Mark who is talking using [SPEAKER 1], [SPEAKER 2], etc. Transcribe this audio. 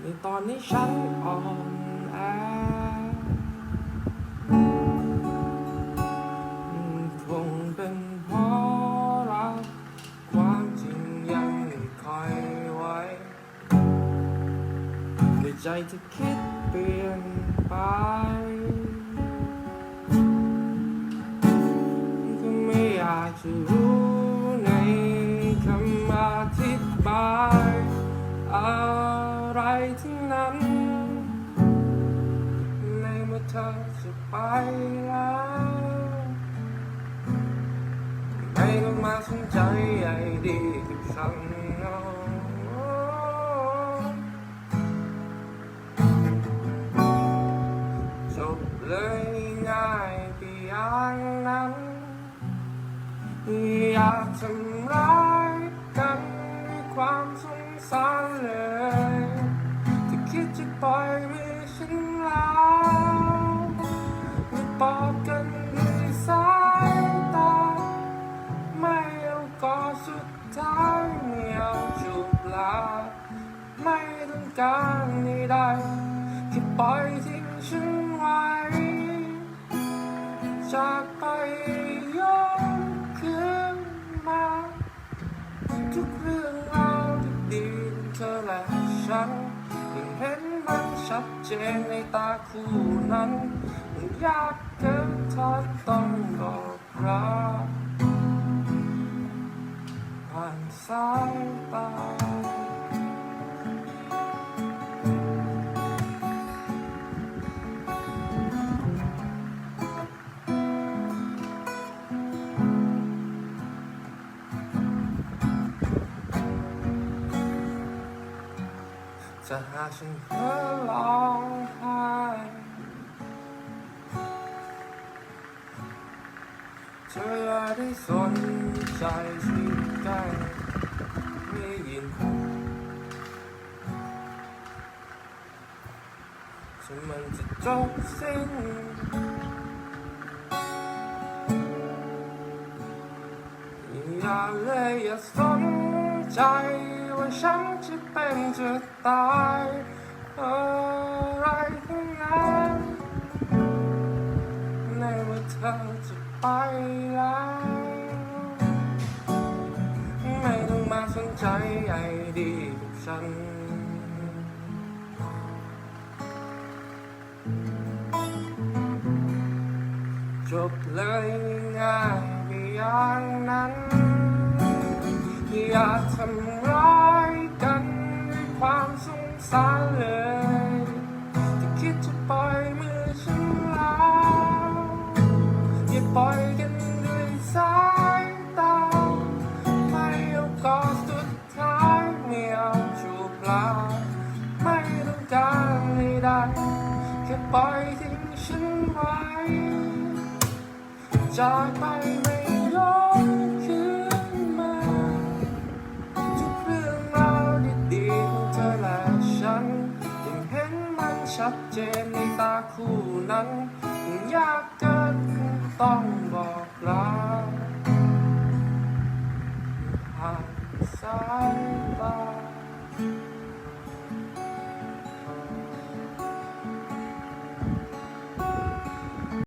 [SPEAKER 1] ในตอนนี้ฉันอ่อนแอคงเป็นเพราะรักความจริงยังไม่ค่อยไหวในใจที่คิดเปลี่ยนไปก็ไม่อยากจะรู้ ทั้งนั้นในเมื่อเธอจะไปแล้วไม่ต้องมาสนใจใหญ่ดีกับฉันเนาะจบเลยง่ายๆไปอย่างนั้นอยากทำร้ายกันด้วยความสงสารเลย คิดจะปล่อยมือฉันแล้วไม่บอกกันด้วยสายตา ไม่เอากอดสุดท้ายไม่เอาจูบลา ไม่ต้องการใดๆแค่ปล่อยทิ้งฉันไว้ จากไปย้อนคืนมา ทุกเรื่องราวที่ดีของเธอและฉัน ชัดเจนในตาคู่นั้นมันยากเกินท้าต้องบอกรักผ่านสายตา จะหากฉันเพ้อร้องไห้เธออย่าได้สนใจที่ใกล้ไม่ยินฉันมันจะจบสิ้นอย่าเลยอย่าสนใจ ว่าฉันจะเป็นจะตายอะไรทั้งนั้นในว่าเธอจะไปแล้วไม่ต้องมาสนใจใยดีกับฉันจบเลยง่ายไม่อย่างนั้น อย่าทำาเลยที่คิดจะปล่อยมือฉันแล้วอย่าปล่อยกันด้วยสายตาไม่เอากอดสุดท้ายไม่เอาจูบลาไม่ต้องการใดๆแค่ปล่อยทิ้งฉันไว้จากไปไม่ ชัดเจนในตาคู่นั้น ยากเกินต้องบ